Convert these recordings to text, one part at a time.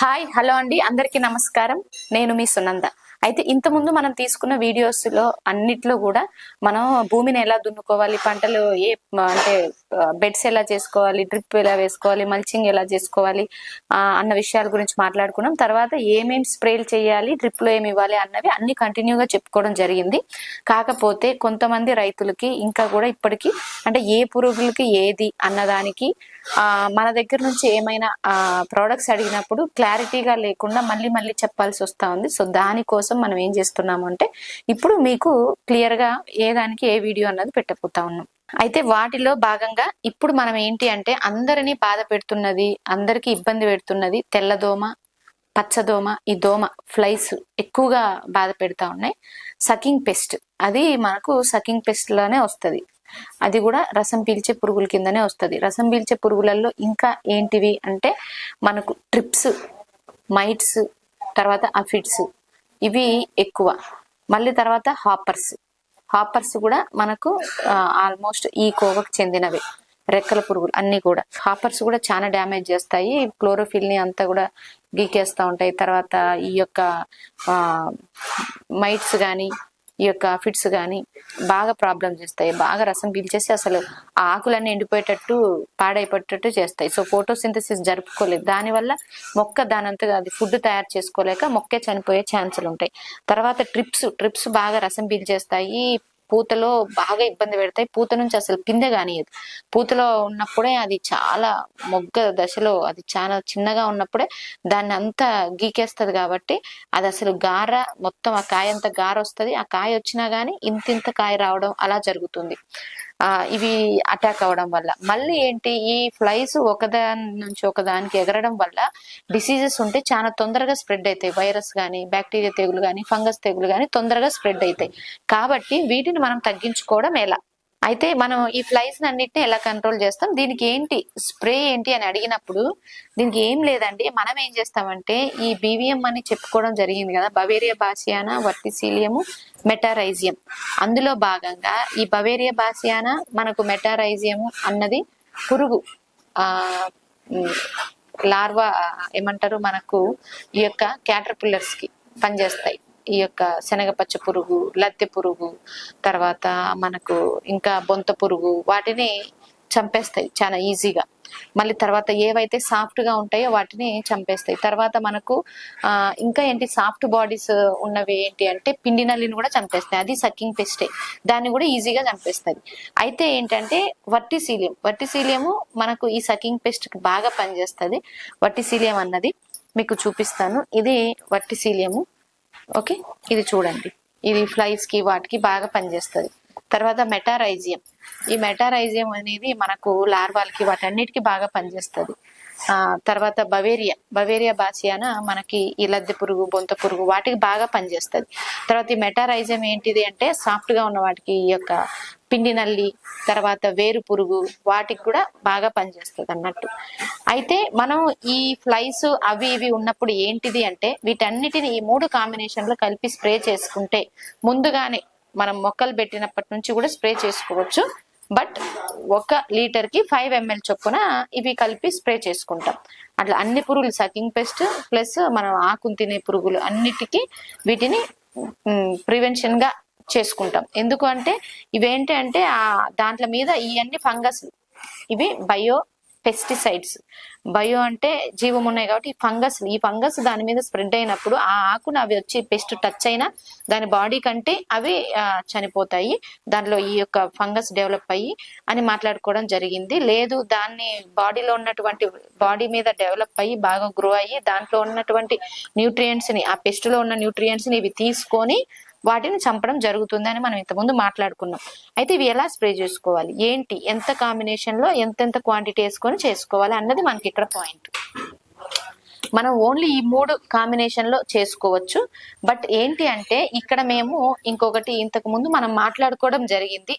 Hi hello అండి. అందరికీ నమస్కారం. నేను మీ సునంద. అయితే ఇంతకుముందు మనం తీసుకున్న వీడియోస్లో అన్నిట్లో కూడా మనం భూమిని ఎలా దున్నుకోవాలి పంటలు ఏ అంటే బెడ్స్ ఎలా చేసుకోవాలి డ్రిప్ ఎలా వేసుకోవాలి మల్చింగ్ ఎలా చేసుకోవాలి అన్న విషయాల గురించి మాట్లాడుకున్నాం. తర్వాత ఏమేమి స్ప్రేలు చేయాలి డ్రిప్లో ఏమి ఇవ్వాలి అన్నవి అన్ని కంటిన్యూగా చెప్పుకోవడం జరిగింది. కాకపోతే కొంతమంది రైతులకి ఇంకా కూడా ఇప్పటికీ అంటే ఏ పురుగులకి ఏది అన్నదానికి మన దగ్గర నుంచి ఏమైనా ప్రోడక్ట్స్ అడిగినప్పుడు క్లారిటీగా లేకుండా మళ్ళీ మళ్ళీ చెప్పాల్సి వస్తూ ఉంది. సో దానికోసం మనం ఏం చేస్తున్నాము అంటే ఇప్పుడు మీకు క్లియర్గా ఏ దానికి ఏ వీడియో అన్నది పెట్టబోతా ఉన్నాం. అయితే వాటిలో భాగంగా ఇప్పుడు మనం ఏంటి అంటే అందరినీ బాధ పెడుతున్నది అందరికీ ఇబ్బంది పెడుతున్నది తెల్లదోమ పచ్చదోమ ఈ దోమ ఫ్లైస్ ఎక్కువగా బాధ పెడతా ఉన్నాయి. సకింగ్ పెస్ట్ అది మనకు సకింగ్ పెస్ట్లోనే వస్తుంది. అది కూడా రసం పీల్చే పురుగుల కిందనే వస్తుంది. రసం పీల్చే పురుగులలో ఇంకా ఏంటివి అంటే మనకు ట్రిప్స్ మైట్స్ తర్వాత అఫిడ్స్ ఇవి ఎక్కువ. మళ్ళీ తర్వాత హాపర్స్ హాపర్స్ కూడా మనకు ఆల్మోస్ట్ ఈ కోవకు చెందినవి. రెక్కల పురుగులు అన్ని కూడా. హాపర్స్ కూడా చాలా డ్యామేజ్ చేస్తాయి. క్లోరోఫిల్ని అంతా కూడా గీకేస్తూ ఉంటాయి. తర్వాత ఈ యొక్క మైట్స్ కానీ ఈ యొక్క ఫిట్స్ కానీ బాగా ప్రాబ్లం చేస్తాయి బాగా రసం పీల్చేసి అసలు ఆ ఆకులన్నీ ఎండిపోయేటట్టు పాడైపోయేటట్టు చేస్తాయి. సో ఫోటోసింథసిస్ జరుపుకోలేదు. దానివల్ల మొక్క దానంతగా అది ఫుడ్ తయారు చేసుకోలేక మొక్కే చనిపోయే ఛాన్సులు ఉంటాయి తర్వాత ట్రిప్స్ ట్రిప్స్ బాగా రసం పీల్చేస్తాయి పూతలో బాగా ఇబ్బంది పెడతాయి. పూత నుంచి అసలు పిందె కానియదు. పూతలో ఉన్నప్పుడే అది చాలా మొగ్గ దశలో అది చాలా చిన్నగా ఉన్నప్పుడే దాన్ని అంతా గీకేస్తుంది కాబట్టి అది అసలు గార మొత్తం ఆ కాయ అంతా గార వస్తుంది ఆ కాయ వచ్చినా కానీ ఇంత ఇంత కాయ రావడం అలా జరుగుతుంది. ఆ ఇవి అటాక్ అవడం వల్ల. మళ్ళీ ఏంటి ఈ ఫ్లైస్ ఒకదాని నుంచి ఒకదానికి ఎగరడం వల్ల డిసీజెస్ ఉంటే చాలా తొందరగా స్ప్రెడ్ అవుతాయి. వైరస్ కానీ బ్యాక్టీరియా తెగులు కానీ ఫంగస్ తెగులు కానీ తొందరగా స్ప్రెడ్ అవుతాయి. కాబట్టి వీటిని మనం తగ్గించుకోవడం ఎలా? అయితే మనం ఈ ఫ్లైస్ అన్నిటిని ఎలా కంట్రోల్ చేస్తాం? దీనికి ఏంటి? స్ప్రే ఏంటి అని అడిగినప్పుడు దీనికి ఏం లేదండి. మనం ఏం చేస్తామంటే ఈ బీవీఎం అని చెప్పుకోవడం జరిగింది కదా. Beauveria bassiana Verticillium Metarhizium. అందులో భాగంగా ఈ బవేరియా బాసియానా మనకు మెటారైజియము అన్నది పురుగు ఆ లార్వా ఏమంటారు మనకు ఈ యొక్క క్యాటర్పిల్లర్స్కి పనిచేస్తాయి. ఈ యొక్క శనగపచ్చ పురుగు లద్దె పురుగు తర్వాత మనకు ఇంకా బొంత పురుగు వాటిని చంపేస్తాయి చాలా ఈజీగా. మళ్ళీ తర్వాత ఏవైతే సాఫ్ట్గా ఉంటాయో వాటిని చంపేస్తాయి. తర్వాత మనకు ఇంకా ఏంటి సాఫ్ట్ బాడీస్ ఉన్నవి ఏంటి అంటే పిండి నల్లిని కూడా చంపేస్తాయి. అది సకింగ్ పెస్టే. దాన్ని కూడా ఈజీగా చంపేస్తుంది అయితే ఏంటంటే వర్టిసీలియం వర్టిసీలియము మనకు ఈ సకింగ్ పెస్ట్కి బాగా పనిచేస్తుంది. వర్టిసీలియం అన్నది మీకు చూపిస్తాను. ఇది వర్టిసీలియము ఓకే? ఇది చూడండి. ఇది ఫ్లైస్కి వాటికి బాగా పనిచేస్తుంది. తర్వాత మెటారైజియం. ఈ మెటారైజియం అనేది మనకు లార్వాలకి వాటన్నిటికి బాగా పనిచేస్తుంది. ఆ తర్వాత బవేరియా. బవేరియా బాసియాన మనకి ఈ లద్దె పురుగు బొంత పురుగు వాటికి బాగా పనిచేస్తుంది. తర్వాత ఈ మెటారైజం ఏంటిది అంటే సాఫ్ట్గా ఉన్న వాటికి ఈ యొక్క పిండి నల్లి తర్వాత వేరు పురుగు వాటికి కూడా బాగా పనిచేస్తుంది అన్నట్టు. అయితే మనం ఈ ఫ్లైస్ అవి ఇవి ఉన్నప్పుడు ఏంటిది అంటే వీటన్నిటిని ఈ మూడు కాంబినేషన్లో కలిపి స్ప్రే చేసుకుంటే ముందుగానే మనం మొక్కలు పెట్టినప్పటి నుంచి కూడా స్ప్రే చేసుకోవచ్చు. బట్ ఒక లీటర్కి ఫైవ్ ఎంఎల్ చొప్పున ఇవి కలిపి స్ప్రే చేసుకుంటాం. అట్లా అన్ని పురుగులు సకింగ్ పెస్ట్ ప్లస్ మనం ఆకును తినే పురుగులు అన్నిటికీ వీటిని ప్రివెన్షన్గా చేసుకుంటాం. ఎందుకు అంటే ఇవేంటి అంటే ఆ దాంట్ల మీద ఇవన్నీ ఫంగస్ ఇవి బయో పెస్టిసైడ్స్ బయో అంటే జీవం ఉన్నాయి కాబట్టి ఈ ఫంగస్ ఈ ఫంగస్ దాని మీద స్ప్రెడ్ అయినప్పుడు ఆ ఆకును అవి వచ్చి పెస్ట్ టచ్ అయినా దాని బాడీ కంటే అవి చనిపోతాయి. దానిలో ఈ యొక్క ఫంగస్ డెవలప్ అయ్యి అని మాట్లాడుకోవడం జరిగింది. లేదు దాన్ని బాడీలో ఉన్నటువంటి బాడీ మీద డెవలప్ అయ్యి బాగా గ్రో అయ్యి దాంట్లో ఉన్నటువంటి న్యూట్రియంట్స్ని ఆ పెస్ట్లో ఉన్న న్యూట్రియంట్స్ని ఇవి తీసుకొని వాటిని చంపడం జరుగుతుందని మనం ఇంతకుముందు మాట్లాడుకున్నాం. అయితే ఇవి ఎలా స్ప్రే చేసుకోవాలి? ఏంటి? ఎంత కాంబినేషన్లో ఎంతెంత క్వాంటిటీ వేసుకొని చేసుకోవాలి అన్నది మనకి ఇక్కడ పాయింట్ మనం ఓన్లీ ఈ మూడు కాంబినేషన్లో చేసుకోవచ్చు. బట్ ఏంటి అంటే ఇక్కడ మేము ఇంకొకటి ఇంతకు ముందు మనం మాట్లాడుకోవడం జరిగింది.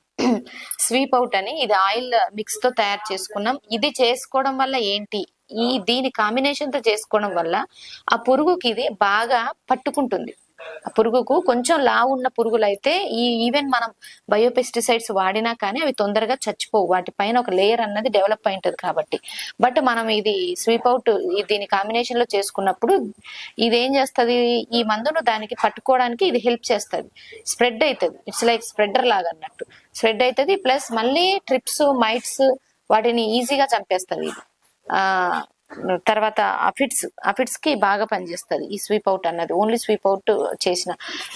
స్వీప్ అవుట్ అని ఇది ఆయిల్ మిక్స్తో తయారు చేసుకున్నాం. ఇది చేసుకోవడం వల్ల ఏంటి? ఈ దీని కాంబినేషన్తో చేసుకోవడం వల్ల ఆ పురుగుకి ఇది బాగా పట్టుకుంటుంది. పురుగుకు కొంచెం లావు ఉన్న పురుగులు అయితే ఈ ఈవెన్ మనం బయోపెస్టిసైడ్స్ వాడినా కానీ అవి తొందరగా చచ్చిపోవు. వాటి పైన ఒక లేయర్ అన్నది డెవలప్ అయి ఉంటుంది కాబట్టి. బట్ మనం ఇది స్వీప్ అవుట్ దీని కాంబినేషన్లో చేసుకున్నప్పుడు ఇది ఏం చేస్తుంది? ఈ మందును దానికి పట్టుకోవడానికి ఇది హెల్ప్ చేస్తుంది. స్ప్రెడ్ అవుతుంది ఇట్స్ లైక్ స్ప్రెడర్ లాగా అన్నట్టు. స్ప్రెడ్ అవుతుంది ప్లస్ మళ్ళీ ట్రిప్స్ మైట్స్ వాటిని ఈజీగా చంపేస్తుంది ఇది. ఆ తర్వాత అఫిడ్స్ అఫిడ్స్కి బాగా పనిచేస్తుంది. ఈ స్వీప్ అవుట్ అన్నది ఓన్లీ స్వీప్ అవుట్ చేసిన.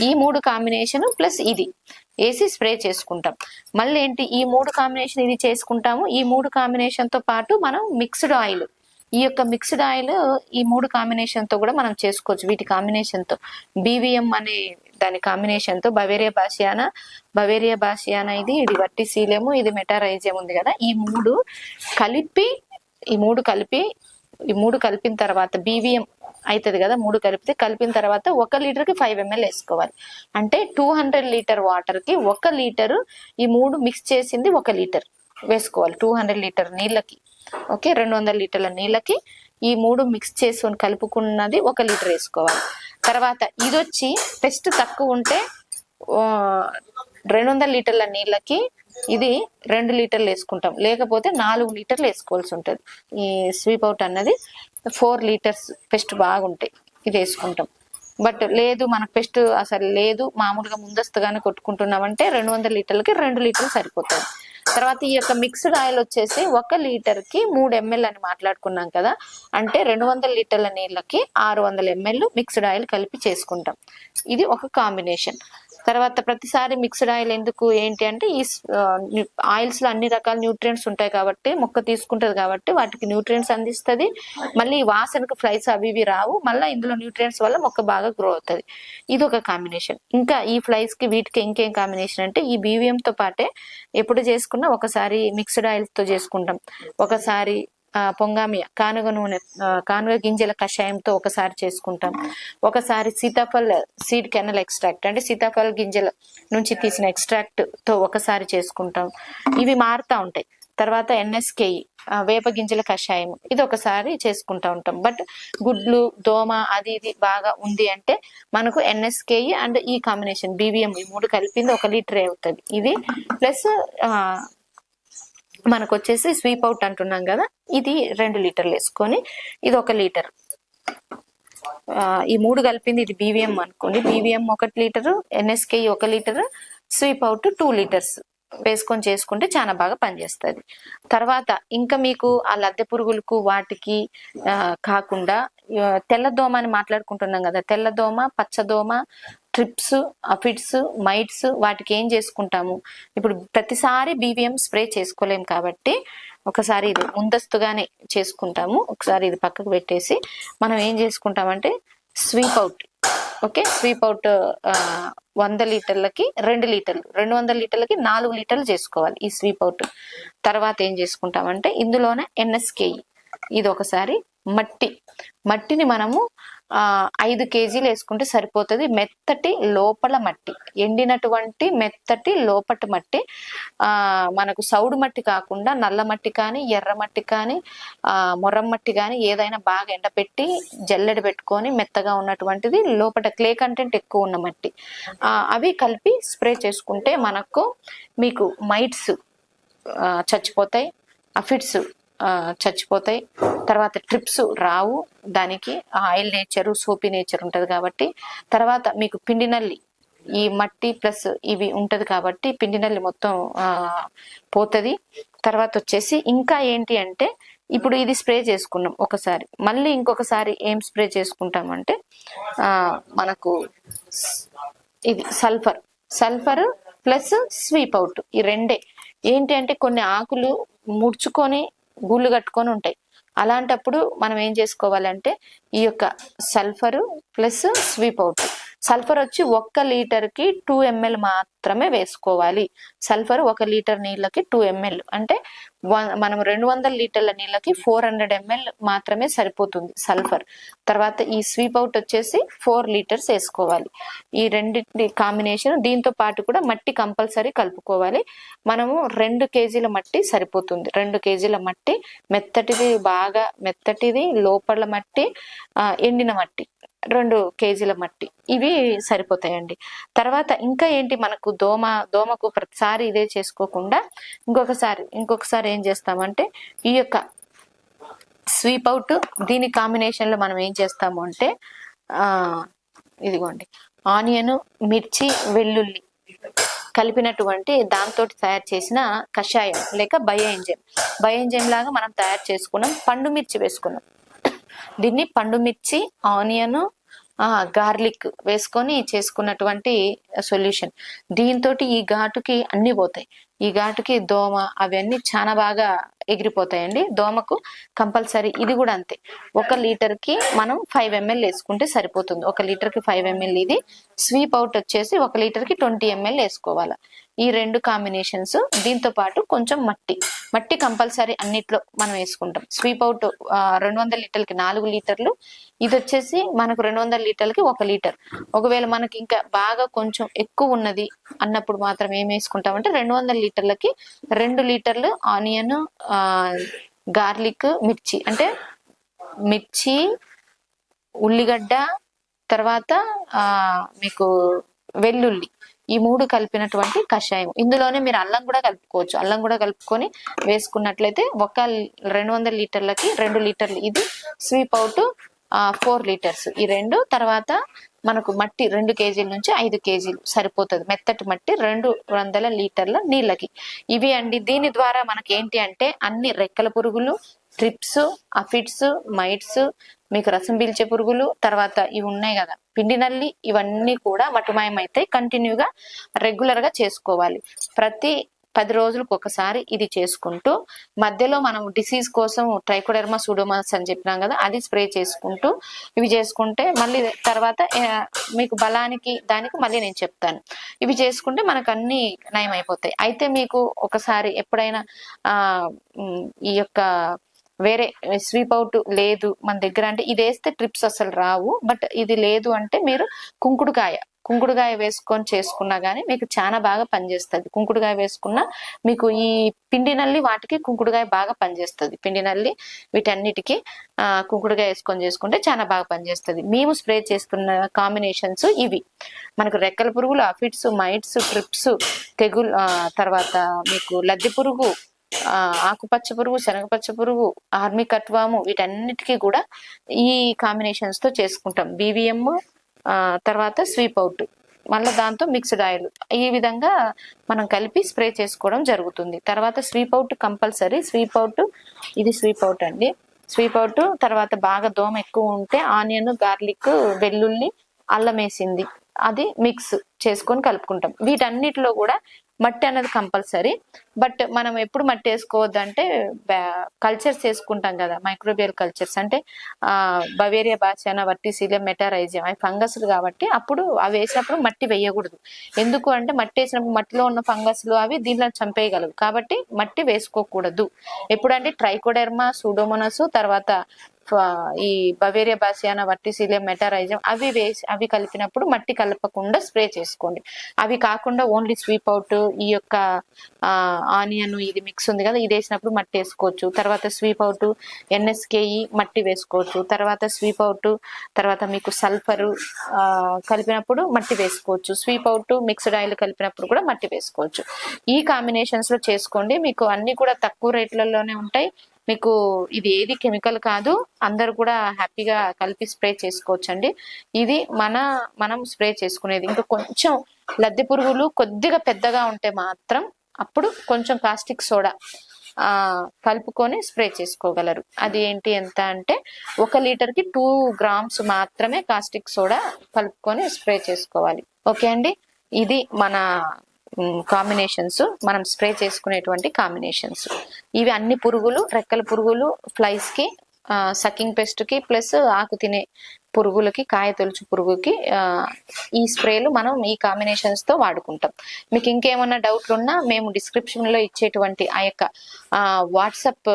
ఈ మూడు కాంబినేషన్ ప్లస్ ఇది. వేసి స్ప్రే చేసుకుంటాం. మళ్ళీ ఏంటి ఈ మూడు కాంబినేషన్ ఇది చేసుకుంటాము. ఈ మూడు కాంబినేషన్తో పాటు మనం మిక్స్డ్ ఆయిల్ ఈ యొక్క మిక్స్డ్ ఆయిల్ ఈ మూడు కాంబినేషన్తో కూడా మనం చేసుకోవచ్చు. వీటి కాంబినేషన్తో బీవీఎం అనే దాని కాంబినేషన్తో బవేరియా బాసియానా బవేరియా బాసియానా ఇది ఇది వట్టిసీలేము ఇది మెటారైజియం ఉంది కదా. ఈ మూడు కలిపి ఈ మూడు కలిపి ఈ మూడు కలిపిన తర్వాత బీవీఎం అవుతుంది కదా మూడు కలిపితే కలిపిన తర్వాత ఒక లీటర్కి ఫైవ్ ఎంఎల్ వేసుకోవాలి. అంటే టూ హండ్రెడ్ లీటర్ వాటర్కి ఒక లీటర్ ఈ మూడు మిక్స్ చేసింది ఒక లీటర్ వేసుకోవాలి టూ హండ్రెడ్ లీటర్ నీళ్ళకి. ఓకే రెండు వందల లీటర్ల నీళ్ళకి ఈ మూడు మిక్స్ చేసుకొని కలుపుకున్నది ఒక లీటర్ వేసుకోవాలి. తర్వాత ఇది వచ్చి పెస్ట్ తక్కువ ఉంటే రెండు వందల లీటర్ల నీళ్ళకి ఇది రెండు లీటర్లు వేసుకుంటాం. లేకపోతే నాలుగు లీటర్లు వేసుకోవాల్సి ఉంటుంది. ఈ స్వీప్ అవుట్ అన్నది ఫోర్ లీటర్స్ పెస్ట్ బాగుంటాయి. ఇది వేసుకుంటాం. బట్ లేదు మనకు పెస్ట్ అసలు లేదు. మామూలుగా ముందస్తుగానే కొట్టుకుంటున్నామంటే రెండు వందల లీటర్లకి రెండు లీటర్లు సరిపోతుంది తర్వాత ఈ యొక్క మిక్స్డ్ ఆయిల్ వచ్చేసి ఒక లీటర్కి మూడు ఎంఎల్ అని మాట్లాడుకున్నాం కదా. అంటే రెండు వందల లీటర్ల నీళ్ళకి ఆరు వందల ఎంఎల్ మిక్స్డ్ ఆయిల్ కలిపి చేసుకుంటాం. ఇది ఒక కాంబినేషన్. తర్వాత ప్రతిసారి మిక్స్డ్ ఆయిల్ ఎందుకు ఏంటి అంటే ఈ ఆయిల్స్లో అన్ని రకాల న్యూట్రియంట్స్ ఉంటాయి కాబట్టి మొక్క తీసుకుంటది కాబట్టి వాటికి న్యూట్రియంట్స్ అందిస్తది. మళ్ళీ వాసనకు ఫ్లైస్ అవి ఇవి రావు. మళ్ళీ ఇందులో న్యూట్రియంట్స్ వల్ల మొక్క బాగా గ్రో అవుతుంది. ఇది ఒక కాంబినేషన్. ఇంకా ఈ ఫ్లైస్కి వీటికి ఇంకేం కాంబినేషన్ అంటే ఈ BVM తో పాటే ఎప్పుడు చేసుకున్న ఒకసారి మిక్స్డ్ ఆయిల్స్తో చేసుకుంటాం. ఒకసారి పొంగామి పొంగామియ కానుగ నూనె కానుగ గింజల కషాయంతో ఒకసారి చేసుకుంటాం. ఒకసారి సీతాఫల్ సీడ్ కెనల్ ఎక్స్ట్రాక్ట్ అంటే సీతాఫల్ గింజల నుంచి తీసిన ఎక్స్ట్రాక్ట్తో ఒకసారి చేసుకుంటాం. ఇవి మారుతా ఉంటాయి. తర్వాత ఎన్ఎస్కే వేప గింజల కషాయం. ఇది ఒకసారి చేసుకుంటా ఉంటాం. బట్ గుడ్లు దోమ అది ఇది బాగా ఉంది అంటే మనకు ఎన్ఎస్కే అండ్ ఈ కాంబినేషన్ బీవీఎం ఈ మూడు కలిపింది ఒక లీటర్ అవుతుంది. ఇది ప్లస్ మనకు వచ్చేసి స్వీప్ అవుట్ అంటున్నాం కదా ఇది రెండు లీటర్లు వేసుకొని ఇది ఒక లీటర్. ఆ, ఈ మూడు కలిపింది ఇది బీవీఎం అనుకోండి. బీవీఎం ఒకటి లీటర్ ఎన్ఎస్కే ఒక litre sweep out two litres. వేసుకొని చేసుకుంటే చాలా బాగా పనిచేస్తుంది. తర్వాత ఇంకా మీకు ఆ లద్దె పురుగులకు వాటికి కాకుండా తెల్లదోమ అని మాట్లాడుకుంటున్నాం కదా తెల్లదోమ పచ్చదోమ ట్రిప్స్ అఫిడ్స్ మైట్స్ వాటికి ఏం చేసుకుంటాము? ఇప్పుడు ప్రతిసారి బీవీఎం స్ప్రే చేసుకోలేము కాబట్టి ఒకసారి ఇది ముందస్తుగానే చేసుకుంటాము. ఒకసారి ఇది పక్కకు పెట్టేసి మనం ఏం చేసుకుంటామంటే sweep out okay sweep out వంద లీటర్లకి రెండు లీటర్లు రెండు వందల లీటర్లకి నాలుగు లీటర్లు చేసుకోవాలి ఈ స్వీప్ అవుట్ తర్వాత ఏం చేసుకుంటామంటే ఇందులోనే ఎన్ఎస్కేఈ ఇది ఒకసారి మట్టి మట్టిని మనము ఐదు కేజీలు వేసుకుంటే సరిపోతుంది. మెత్తటి లోపల మట్టి ఎండినటువంటి మెత్తటి లోపటి మట్టి. మనకు సౌడు మట్టి కాకుండా నల్ల మట్టి కానీ ఎర్ర మట్టి కానీ ఆ మొర్రం మట్టి కానీ ఏదైనా బాగా ఎండపెట్టి జల్లెడ పెట్టుకొని మెత్తగా ఉన్నటువంటిది లోపల క్లే కంటెంట్ ఎక్కువ ఉన్న మట్టి. అవి కలిపి స్ప్రే చేసుకుంటే మనకు మీకు మైట్స్ చచ్చిపోతాయి. అఫిడ్స్ చచ్చిపోతాయి. తర్వాత ట్రిప్స్ రావు. దానికి ఆయిల్ నేచర్ సోపీ నేచర్ ఉంటుంది కాబట్టి తర్వాత మీకు పిండి నల్లి ఈ మట్టి ప్లస్ ఇవి ఉంటుంది కాబట్టి పిండి నల్లి మొత్తం పోతుంది. తర్వాత వచ్చేసి ఇంకా ఏంటి అంటే ఇప్పుడు ఇది స్ప్రే చేసుకున్నాం ఒకసారి. మళ్ళీ ఇంకొకసారి ఏం స్ప్రే చేసుకుంటామంటే మనకు ఇది sulphur. Sulphur plus sweep out. ఈ రెండే. ఏంటి అంటే కొన్ని ఆకులు ముడుచుకొని గూళ్ళు కట్టుకొని ఉంటాయి. అలాంటప్పుడు మనం ఏం చేసుకోవాలంటే ఈ యొక్క sulphur plus sweep out. Sulphur వచ్చి ఒక్క లీటర్కి టూ ఎంఎల్ మాత్రమే వేసుకోవాలి. సల్ఫర్ ఒక లీటర్ నీళ్ళకి టూ ఎంఎల్. అంటే మనం రెండు వందల లీటర్ల నీళ్ళకి ఫోర్ హండ్రెడ్ ఎంఎల్ మాత్రమే సరిపోతుంది సల్ఫర్. తర్వాత ఈ స్వీప్ అవుట్ వచ్చేసి ఫోర్ లీటర్స్ వేసుకోవాలి. ఈ రెండింటి కాంబినేషన్ దీంతో పాటు కూడా మట్టి కంపల్సరీ కలుపుకోవాలి. మనము రెండు కేజీల మట్టి సరిపోతుంది. రెండు కేజీల మట్టి మెత్తటిది బాగా మెత్తటిది లోపల మట్టి ఎండిన మట్టి. రెండు కేజీల మట్టి. ఇవి సరిపోతాయండి. తర్వాత ఇంకా ఏంటి మనకు దోమ దోమకు ప్రతిసారి ఇదే చేసుకోకుండా ఇంకొకసారి ఇంకొకసారి ఏం చేస్తామంటే ఈ యొక్క స్వీప్ అవుట్ దీని కాంబినేషన్లో మనం ఏం చేస్తాము అంటే ఇదిగోండి. ఆనియన్ మిర్చి వెల్లుల్లి కలిపినటువంటి దాంతో తయారు చేసిన కషాయం లేక బయోఎంజైమ్ బయోఎంజైమ్ లాగా మనం తయారు చేసుకున్నాం. పండు మిర్చి వేసుకున్నాం. దీన్ని పండు మిర్చి ఆనియన్ గార్లిక్ వేసుకొని చేసుకున్నటువంటి సొల్యూషన్. దీంతో ఈ ఘాటుకి అన్ని పోతాయి. ఈ ఘాటుకి దోమ అవన్నీ చాలా బాగా ఎగిరిపోతాయండి. దోమకు కంపల్సరీ ఇది కూడా అంతే. ఒక లీటర్కి మనం ఫైవ్ ఎంఎల్ వేసుకుంటే సరిపోతుంది. ఒక లీటర్కి ఫైవ్ ఎంఎల్ ఇది. స్వీప్ అవుట్ వచ్చేసి ఒక లీటర్కి ట్వంటీ ఎంఎల్ వేసుకోవాలి. ఈ రెండు కాంబినేషన్స్ దీంతో పాటు కొంచెం మట్టి. మట్టి కంపల్సరీ అన్నిట్లో మనం వేసుకుంటాం. స్వీప్ అవుట్ రెండు వందల లీటర్లకి నాలుగు లీటర్లు. ఇది వచ్చేసి మనకు రెండు వందల లీటర్లకి ఒక లీటర్. ఒకవేళ మనకి ఇంకా బాగా కొంచెం ఎక్కువ ఉన్నది అన్నప్పుడు మాత్రం ఏం వేసుకుంటామంటే రెండు వందల లీటర్లకి రెండు లీటర్లు ఆనియన్ గార్లిక్ మిర్చి. అంటే మిర్చి ఉల్లిగడ్డ తర్వాత మీకు వెల్లుల్లి. ఈ మూడు కలిపినటువంటి కషాయం. ఇందులోనే మీరు అల్లం కూడా కలుపుకోవచ్చు. అల్లం కూడా కలుపుకొని వేసుకున్నట్లయితే ఒక రెండు వందల లీటర్లకి రెండు లీటర్లు. ఇది స్వీప్ అవుట్ ఫోర్ లీటర్స్. ఈ రెండు తర్వాత మనకు మట్టి రెండు కేజీల నుంచి ఐదు కేజీలు సరిపోతుంది. మెత్తటి మట్టి రెండు వందల లీటర్ల నీళ్ళకి. ఇవి అండి దీని ద్వారా మనకి ఏంటి అంటే అన్ని రెక్కల పురుగులు ట్రిప్స్ అఫిడ్స్ మైట్స్ మీకు రసం పీల్చే పురుగులు తర్వాత ఇవి ఉన్నాయి కదా పిండి నల్లి ఇవన్నీ కూడా మటుమాయం అయితే కంటిన్యూగా రెగ్యులర్గా చేసుకోవాలి. ప్రతి పది రోజులకు ఒకసారి ఇది చేసుకుంటూ మధ్యలో మనం డిసీజ్ కోసం ట్రైకోడెర్మా సూడోమాస్ అని చెప్పినాం కదా అది స్ప్రే చేసుకుంటూ ఇవి చేసుకుంటే మళ్ళీ తర్వాత మీకు బలానికి దానికి మళ్ళీ నేను చెప్తాను. ఇవి చేసుకుంటే మనకు అన్ని నయం అయిపోతాయి అయితే మీకు ఒకసారి ఎప్పుడైనా ఈ యొక్క వేరే స్వీప్ అవుట్ లేదు మన దగ్గర అంటే ఇది వేస్తే ట్రిప్స్ అసలు రావు బట్ ఇది లేదు అంటే మీరు కుంకుడుకాయ కుంకుడుకాయ వేసుకొని చేసుకున్నా గానీ మీకు చాలా బాగా పనిచేస్తుంది. కుంకుడుకాయ వేసుకున్నా మీకు ఈ పిండి నల్లి వాటికి కుంకుడుకాయ బాగా పనిచేస్తుంది. పిండి నల్లి వీటన్నిటికీ కుంకుడుగాయ కుంకుడుకాయ వేసుకొని చేసుకుంటే చాలా బాగా పనిచేస్తుంది. మేము స్ప్రే చేస్తున్న కాంబినేషన్స్ ఇవి. మనకు రెక్కల పురుగులు అఫిడ్స్ మైట్స్ ట్రిప్స్ తెగులు తర్వాత మీకు లద్దె పురుగు ఆకుపచ్చ పురుగు శనగపచ్చ పురుగు ఆర్మీ కట్వాము వీటన్నిటికీ కూడా ఈ కాంబినేషన్స్తో చేసుకుంటాం బీవీఎం తర్వాత స్వీప్ అవుట్ మళ్ళీ దాంతో మిక్స్డ్ ఆయిల్ ఈ విధంగా మనం కలిపి స్ప్రే చేసుకోవడం జరుగుతుంది. తర్వాత sweep out compulsory sweep out ఇది స్వీప్ అవుట్ అండి. స్వీప్ అవుట్ తర్వాత బాగా దోమ ఎక్కువ ఉంటే ఆనియన్ గార్లిక్ వెల్లుల్లి అల్లం వేసింది. అది మిక్స్ చేసుకొని కలుపుకుంటాం. వీటన్నిటిలో కూడా మట్టి అనేది కంపల్సరీ. బట్ మనం ఎప్పుడు మట్టి వేసుకోవద్దు అంటే కల్చర్స్ వేసుకుంటాం కదా మైక్రోబియల్ కల్చర్స్. అంటే బవేరియా బాసియానా వర్టిసీలియం మెటారైజియం అవి ఫంగస్లు కాబట్టి అప్పుడు అవి వేసినప్పుడు మట్టి వేయకూడదు. ఎందుకు అంటే మట్టి వేసినప్పుడు మట్టిలో ఉన్న ఫంగస్లు అవి దీనిలో చంపేయగలవు. కాబట్టి మట్టి వేసుకోకూడదు. ఎప్పుడంటే ట్రైకోడెర్మా సూడోమోనస్ తర్వాత ఈ బవేరియా బాసియానా వర్టిసీలియం మెటారైజం అవి వేసి అవి కలిపినప్పుడు మట్టి కలపకుండా స్ప్రే చేసుకోండి. అవి కాకుండా ఓన్లీ స్వీప్ అవుట్ ఈ యొక్క ఆనియన్ ఇది మిక్స్ ఉంది కదా ఇది వేసినప్పుడు మట్టి వేసుకోవచ్చు. తర్వాత స్వీప్ అవుట్ ఎన్ఎస్కేఈ మట్టి వేసుకోవచ్చు. తర్వాత స్వీప్ అవుట్ తర్వాత మీకు సల్ఫర్ కలిపినప్పుడు మట్టి వేసుకోవచ్చు. స్వీప్ అవుట్ మిక్స్డ్ ఆయిల్ కలిపినప్పుడు కూడా మట్టి వేసుకోవచ్చు. ఈ కాంబినేషన్స్లో చేసుకోండి. మీకు అన్ని కూడా తక్కువ రేట్లలోనే ఉంటాయి. మీకు ఇది ఏది కెమికల్ కాదు అందరు కూడా హ్యాపీగా కలిపి స్ప్రే చేసుకోవచ్చండి. ఇది మన మనం స్ప్రే చేసుకునేది. ఇంకా కొంచెం లద్దె పురుగులు కొద్దిగా పెద్దగా ఉంటే మాత్రం అప్పుడు కొంచెం కాస్టిక్ సోడా కలుపుకొని స్ప్రే చేసుకోగలరు. అది ఏంటి ఎంత అంటే ఒక లీటర్కి టూ గ్రామ్స్ మాత్రమే కాస్టిక్ సోడా కలుపుకొని స్ప్రే చేసుకోవాలి. ఓకే అండి? ఇది మన కాంబినేషన్స్ మనం స్ప్రే చేసుకునేటువంటి కాంబినేషన్స్ ఇవి అన్ని పురుగులు రెక్కల పురుగులు ఫ్లైస్కి సకింగ్ పెస్ట్కి ప్లస్ ఆకు తినే పురుగులకి కాయ తొలుచు పురుగుకి ఈ స్ప్రేలు మనం ఈ కాంబినేషన్స్తో వాడుకుంటాం. మీకు ఇంకేమన్నా డౌట్లు ఉన్నా మేము డిస్క్రిప్షన్లో ఇచ్చేటువంటి ఆ యొక్క వాట్సప్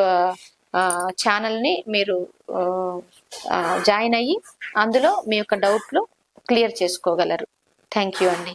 ఛానల్ని మీరు జాయిన్ అయ్యి అందులో మీ యొక్క డౌట్లు క్లియర్ చేసుకోగలరు. థ్యాంక్ యూ అండి.